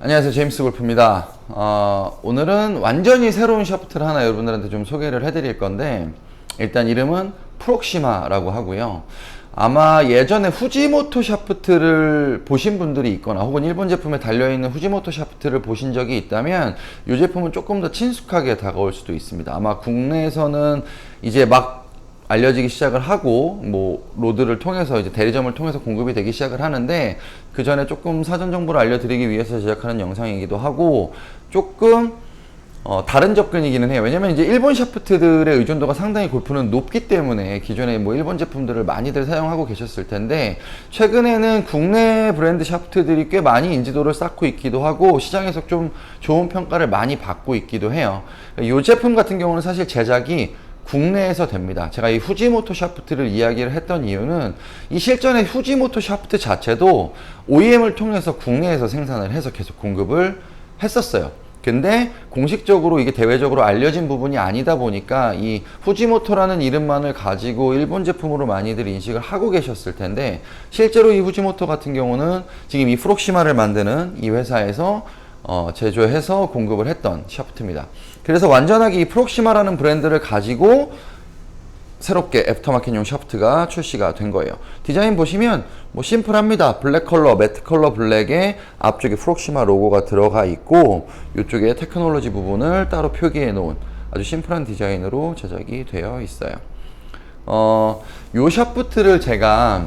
안녕하세요. 제임스 골프입니다. 어, 오늘은 완전히 새로운 샤프트를 하나 여러분들한테 좀 소개를 해드릴 건데 일단 이름은 프록시마라고 하고요. 아마 예전에 후지모토 샤프트를 보신 분들이 있거나 혹은 일본 제품에 달려있는 후지모토 샤프트를 보신 적이 있다면 이 제품은 조금 더 친숙하게 다가올 수도 있습니다. 아마 국내에서는 이제 막 알려지기 시작을 하고 뭐 로드를 통해서 이제 대리점을 통해서 공급이 되기 시작을 하는데 그 전에 조금 사전 정보를 알려드리기 위해서 제작하는 영상이기도 하고 조금 어, 다른 접근이기는 해요. 왜냐면 이제 일본 샤프트들의 의존도가 상당히 골프는 높기 때문에 기존에 뭐 일본 제품들을 많이들 사용하고 계셨을 텐데 최근에는 국내 브랜드 샤프트들이 꽤 많이 인지도를 쌓고 있기도 하고 시장에서 좀 좋은 평가를 많이 받고 있기도 해요. 이 제품 같은 경우는 사실 제작이 국내에서 됩니다. 제가 이 후지모토 샤프트를 이야기를 했던 이유는 이 실전의 후지모토 샤프트 자체도 OEM을 통해서 국내에서 생산을 해서 계속 공급을 했었어요. 근데 공식적으로 이게 대외적으로 알려진 부분이 아니다 보니까 이 후지모토라는 이름만을 가지고 일본 제품으로 많이들 인식을 하고 계셨을 텐데 실제로 이 후지모토 같은 경우는 지금 이 프록시마를 만드는 이 회사에서 어, 제조해서 공급을 했던 샤프트입니다. 그래서 완전하게 이 프록시마라는 브랜드를 가지고 새롭게 애프터마켓용 샤프트가 출시가 된 거예요. 디자인 보시면 뭐 심플합니다. 블랙 컬러, 매트 컬러 블랙에 앞쪽에 프록시마 로고가 들어가 있고 이쪽에 테크놀로지 부분을 따로 표기해 놓은 아주 심플한 디자인으로 제작이 되어 있어요. 어, 요 샤프트를 제가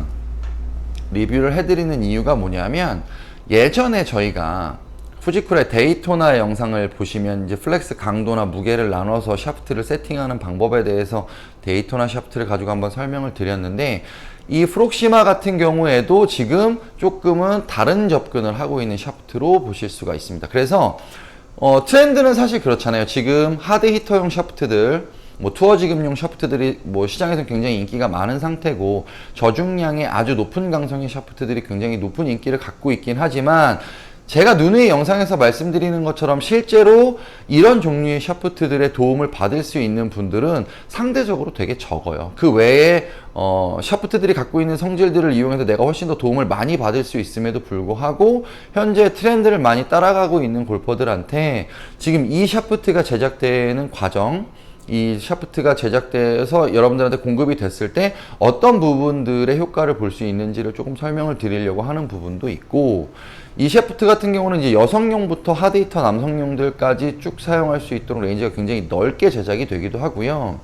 리뷰를 해드리는 이유가 뭐냐면 예전에 저희가 후지쿨의 데이토나 영상을 보시면 이제 플렉스 강도나 무게를 나눠서 샤프트를 세팅하는 방법에 대해서 데이토나 샤프트를 가지고 한번 설명을 드렸는데 이 프록시마 같은 경우에도 지금 조금은 다른 접근을 하고 있는 샤프트로 보실 수가 있습니다. 그래서 어, 트렌드는 사실 그렇잖아요. 지금 하드 히터용 샤프트들 뭐 투어 지급용 샤프트들이 뭐 시장에서 굉장히 인기가 많은 상태고 저중량의 아주 높은 강성의 샤프트들이 굉장히 높은 인기를 갖고 있긴 하지만 제가 누누이 영상에서 말씀드리는 것처럼 실제로 이런 종류의 샤프트들의 도움을 받을 수 있는 분들은 상대적으로 되게 적어요. 그 외에 어, 샤프트들이 갖고 있는 성질들을 이용해서 내가 훨씬 더 도움을 많이 받을 수 있음에도 불구하고 현재 트렌드를 많이 따라가고 있는 골퍼들한테 지금 이 샤프트가 제작되는 과정 이 샤프트가 제작돼서 여러분들한테 공급이 됐을 때 어떤 부분들의 효과를 볼 수 있는지를 조금 설명을 드리려고 하는 부분도 있고 이 샤프트 같은 경우는 이제 여성용부터 하드히터 남성용들까지 쭉 사용할 수 있도록 레인지가 굉장히 넓게 제작이 되기도 하고요.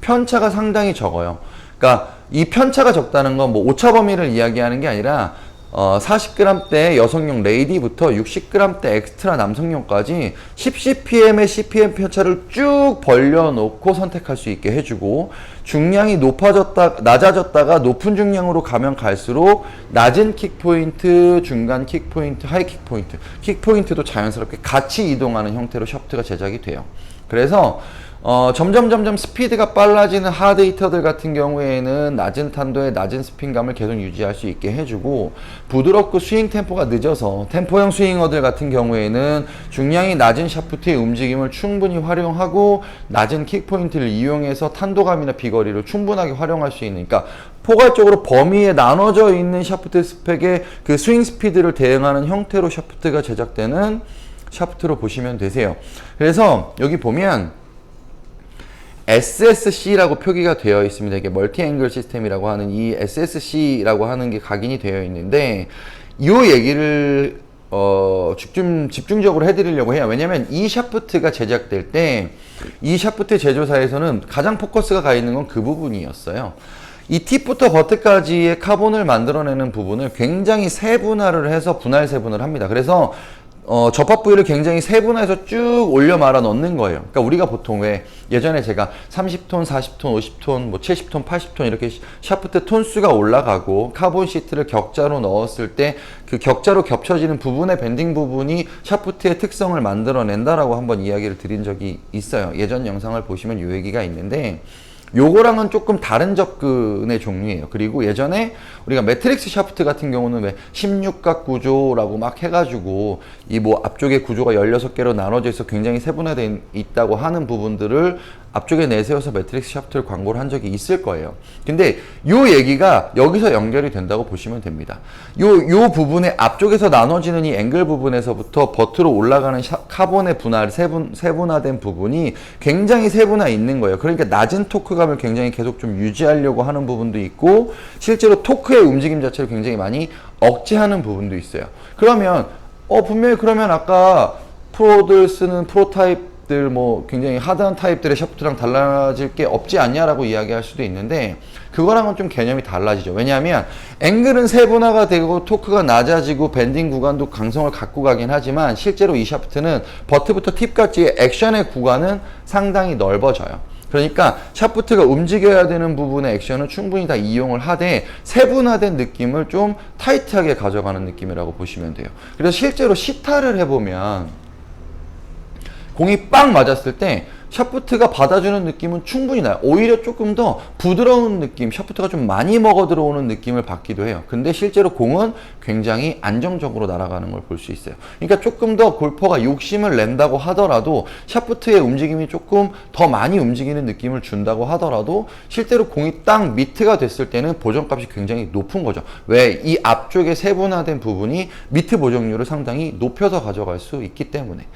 편차가 상당히 적어요. 그러니까 이 편차가 적다는 건 뭐 오차 범위를 이야기하는 게 아니라 어, 40g대 여성용 레이디부터 60g대 엑스트라 남성용까지 10cpm의 cpm 편차를 쭉 벌려놓고 선택할 수 있게 해주고 중량이 높아졌다 낮아졌다가 높은 중량으로 가면 갈수록 낮은 킥 포인트, 중간 킥 포인트, 하이 킥 포인트, 킥 포인트도 자연스럽게 같이 이동하는 형태로 샤프트가 제작이 돼요. 그래서 어, 점점 점점 스피드가 빨라지는 하드 히터들 같은 경우에는 낮은 탄도에 낮은 스핀감을 계속 유지할 수 있게 해주고 부드럽고 스윙 템포가 늦어서 템포형 스윙어들 같은 경우에는 중량이 낮은 샤프트의 움직임을 충분히 활용하고 낮은 킥 포인트를 이용해서 탄도감이나 비거리를 충분하게 활용할 수 있는 그러니까 포괄적으로 범위에 나눠져 있는 샤프트 스펙의 그 스윙 스피드를 대응하는 형태로 샤프트가 제작되는 샤프트로 보시면 되세요. 그래서 여기 보면 SSC라고 표기가 되어 있습니다. 이게 멀티 앵글 시스템이라고 하는 이 SSC라고 하는 게 각인이 되어 있는데 이 얘기를 어, 집중, 집중적으로 해드리려고 해요. 왜냐면 이 샤프트가 제작될 때 이 샤프트 제조사에서는 가장 포커스가 가 있는 건 그 부분이었어요. 이 팁부터 버트까지의 카본을 만들어내는 부분을 굉장히 세분화를 해서 분할 세분을 합니다. 그래서 어, 접합 부위를 굉장히 세분화해서 쭉 올려 말아 넣는 거예요. 그러니까 우리가 보통 왜 예전에 제가 30톤, 40톤, 50톤, 뭐 70톤, 80톤 이렇게 샤프트 톤수가 올라가고 카본 시트를 격자로 넣었을 때 그 격자로 겹쳐지는 부분의 밴딩 부분이 샤프트의 특성을 만들어낸다라고 한번 이야기를 드린 적이 있어요. 예전 영상을 보시면 요 얘기가 있는데 요거랑은 조금 다른 접근의 종류예요. 그리고 예전에 우리가 매트릭스 샤프트 같은 경우는 왜 16각 구조라고 막 해가지고 이 뭐 앞쪽에 구조가 16개로 나눠져 있어 굉장히 세분화되어 있다고 하는 부분들을 앞쪽에 내세워서 매트릭스 샤프트를 광고를 한 적이 있을 거예요. 근데 요 얘기가 여기서 연결이 된다고 보시면 됩니다. 요, 요 부분에 앞쪽에서 나눠지는 이 앵글 부분에서부터 버트로 올라가는 샤- 카본의 분할, 세분, 세분화된 부분이 굉장히 세분화 있는 거예요. 그러니까 낮은 토크감을 굉장히 계속 좀 유지하려고 하는 부분도 있고, 실제로 토크의 움직임 자체를 굉장히 많이 억제하는 부분도 있어요. 그러면, 어, 분명히 그러면 아까 프로들 쓰는 프로 타입 들 뭐 굉장히 하드한 타입들의 샤프트랑 달라질 게 없지 않냐라고 이야기할 수도 있는데 그거랑은 좀 개념이 달라지죠. 왜냐하면 앵글은 세분화가 되고 토크가 낮아지고 밴딩 구간도 강성을 갖고 가긴 하지만 실제로 이 샤프트는 버트부터 팁까지의 액션의 구간은 상당히 넓어져요. 그러니까 샤프트가 움직여야 되는 부분의 액션을 충분히 다 이용을 하되 세분화된 느낌을 좀 타이트하게 가져가는 느낌이라고 보시면 돼요. 그래서 실제로 시타를 해보면 공이 빵 맞았을 때 샤프트가 받아주는 느낌은 충분히 나요. 오히려 조금 더 부드러운 느낌, 샤프트가 좀 많이 먹어 들어오는 느낌을 받기도 해요. 근데 실제로 공은 굉장히 안정적으로 날아가는 걸 볼 수 있어요. 그러니까 조금 더 골퍼가 욕심을 낸다고 하더라도 샤프트의 움직임이 조금 더 많이 움직이는 느낌을 준다고 하더라도 실제로 공이 딱 미트가 됐을 때는 보정값이 굉장히 높은 거죠. 왜? 이 앞쪽에 세분화된 부분이 미트 보정률을 상당히 높여서 가져갈 수 있기 때문에.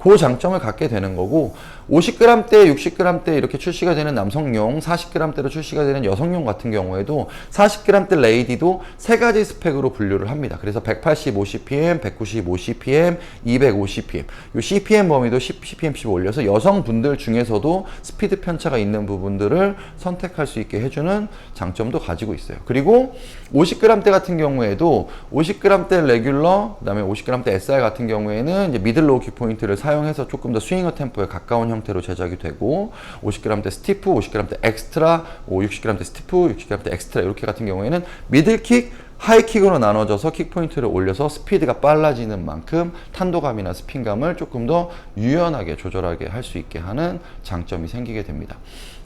그 장점을 갖게 되는 거고 50g대, 60g대 이렇게 출시가 되는 남성용, 40g대로 출시가 되는 여성용 같은 경우에도 40g대 레이디도 세 가지 스펙으로 분류를 합니다. 그래서 180 50pm, 190 50pm, 250 pm. 요 CPM 범위도 10 CPM씩 올려서 여성분들 중에서도 스피드 편차가 있는 부분들을 선택할 수 있게 해주는 장점도 가지고 있어요. 그리고 50g대 같은 경우에도 50g대 레귤러, 그다음에 50g대 SR 같은 경우에는 이제 미들 로우 키 포인트를 사 용해서 조금 더 스윙어 템포에 가까운 형태로 제작이 되고 50g대 스티프, 50g대 엑스트라, 60g대 스티프, 60g대 엑스트라 이렇게 같은 경우에는 미들킥, 하이킥으로 나눠져서 킥 포인트를 올려서 스피드가 빨라지는 만큼 탄도감이나 스핀감을 조금 더 유연하게 조절하게 할 수 있게 하는 장점이 생기게 됩니다.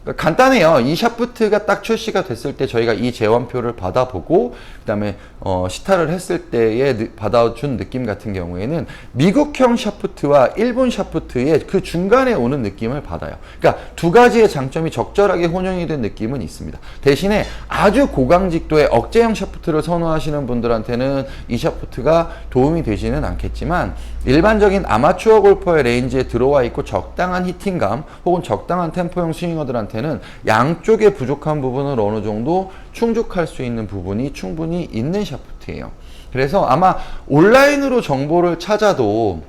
그러니까 간단해요. 이 샤프트가 딱 출시가 됐을 때 저희가 이 재원표를 받아보고 그다음에 어, 시타를 했을 때에 느- 받아준 느낌 같은 경우에는 미국형 샤프트와 일본 샤프트의 그 중간에 오는 느낌을 받아요. 그러니까 두 가지의 장점이 적절하게 혼용이 된 느낌은 있습니다. 대신에 아주 고강직도의 억제형 샤프트를 선호하시는 분들한테는 이 샤프트가 도움이 되지는 않겠지만 일반적인 아마추어 골퍼의 레인지에 들어와 있고 적당한 히팅감 혹은 적당한 템포형 스윙어들한테 는 양쪽의 부족한 부분을 어느 정도 충족할 수 있는 부분이 충분히 있는 샤프트예요. 그래서 아마 온라인으로 정보를 찾아도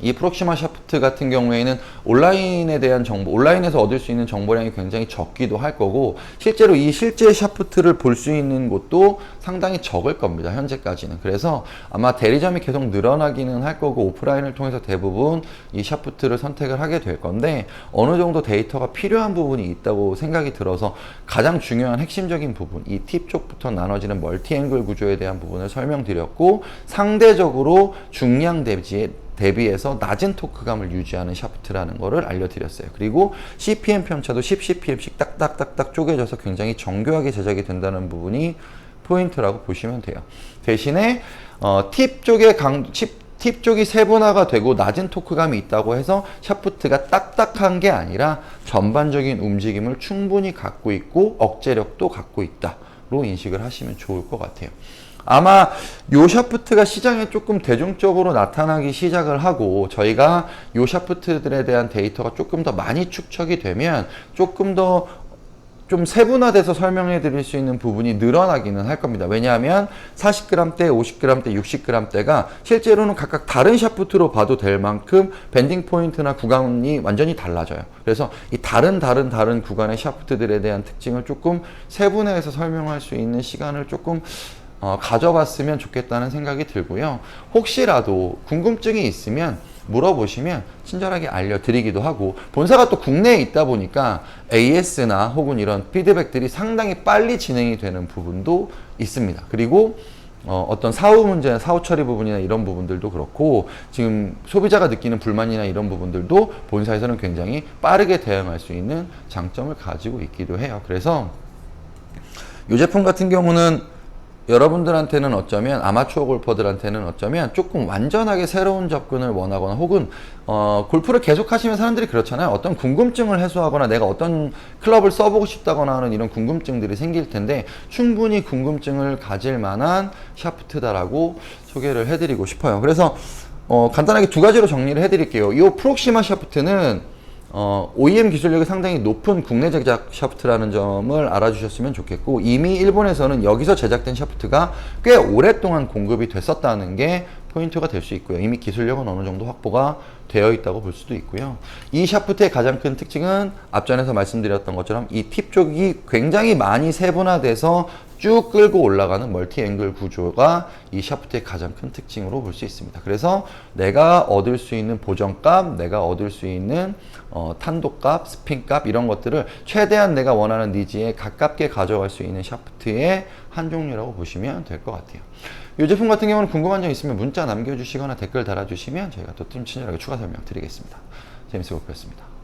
이 프록시마 샤프트 같은 경우에는 온라인에 대한 정보, 온라인에서 얻을 수 있는 정보량이 굉장히 적기도 할 거고, 실제로 이 실제 샤프트를 볼 수 있는 곳도 상당히 적을 겁니다, 현재까지는. 그래서 아마 대리점이 계속 늘어나기는 할 거고, 오프라인을 통해서 대부분 이 샤프트를 선택을 하게 될 건데, 어느 정도 데이터가 필요한 부분이 있다고 생각이 들어서 가장 중요한 핵심적인 부분, 이 팁 쪽부터 나눠지는 멀티 앵글 구조에 대한 부분을 설명드렸고, 상대적으로 중량 대비에 대비해서 낮은 토크감을 유지하는 샤프트라는 거를 알려드렸어요. 그리고 CPM 편차도 10 CPM씩 딱딱딱딱 쪼개져서 굉장히 정교하게 제작이 된다는 부분이 포인트라고 보시면 돼요. 대신에 어, 팁 쪽에 강, 팁, 팁 쪽이 세분화가 되고 낮은 토크감이 있다고 해서 샤프트가 딱딱한 게 아니라 전반적인 움직임을 충분히 갖고 있고 억제력도 갖고 있다로 인식을 하시면 좋을 것 같아요. 아마 요 샤프트가 시장에 조금 대중적으로 나타나기 시작을 하고 저희가 요 샤프트들에 대한 데이터가 조금 더 많이 축적이 되면 조금 더 좀 세분화돼서 설명해 드릴 수 있는 부분이 늘어나기는 할 겁니다. 왜냐하면 40g대, 50g대, 60g대가 실제로는 각각 다른 샤프트로 봐도 될 만큼 밴딩 포인트나 구간이 완전히 달라져요. 그래서 이 다른 다른 다른 구간의 샤프트들에 대한 특징을 조금 세분화해서 설명할 수 있는 시간을 조금 어, 가져봤으면 좋겠다는 생각이 들고요. 혹시라도 궁금증이 있으면 물어보시면 친절하게 알려드리기도 하고 본사가 또 국내에 있다 보니까 AS나 혹은 이런 피드백들이 상당히 빨리 진행이 되는 부분도 있습니다. 그리고 어, 어떤 사후 문제, 사후 처리 부분이나 이런 부분들도 그렇고 지금 소비자가 느끼는 불만이나 이런 부분들도 본사에서는 굉장히 빠르게 대응할 수 있는 장점을 가지고 있기도 해요. 그래서 이 제품 같은 경우는 여러분들한테는 어쩌면 아마추어 골퍼들한테는 어쩌면 조금 완전하게 새로운 접근을 원하거나 혹은 어, 골프를 계속 하시면 사람들이 그렇잖아요. 어떤 궁금증을 해소하거나 내가 어떤 클럽을 써보고 싶다거나 하는 이런 궁금증들이 생길 텐데 충분히 궁금증을 가질 만한 샤프트다라고 소개를 해드리고 싶어요. 그래서 어, 간단하게 두 가지로 정리를 해드릴게요. 이 프록시마 샤프트는 어, OEM 기술력이 상당히 높은 국내 제작 샤프트라는 점을 알아주셨으면 좋겠고 이미 일본에서는 여기서 제작된 샤프트가 꽤 오랫동안 공급이 됐었다는 게 포인트가 될 수 있고요. 이미 기술력은 어느 정도 확보가 되어 있다고 볼 수도 있고요. 이 샤프트의 가장 큰 특징은 앞전에서 말씀드렸던 것처럼 이 팁 쪽이 굉장히 많이 세분화돼서 쭉 끌고 올라가는 멀티 앵글 구조가 이 샤프트의 가장 큰 특징으로 볼 수 있습니다. 그래서 내가 얻을 수 있는 보정값, 내가 얻을 수 있는 어, 탄도값, 스핀값 이런 것들을 최대한 내가 원하는 니즈에 가깝게 가져갈 수 있는 샤프트의 한 종류라고 보시면 될 것 같아요. 이 제품 같은 경우는 궁금한 점 있으면 문자 남겨주시거나 댓글 달아주시면 저희가 또 좀 친절하게 추가 설명 드리겠습니다. 재밌게 보셨습니다.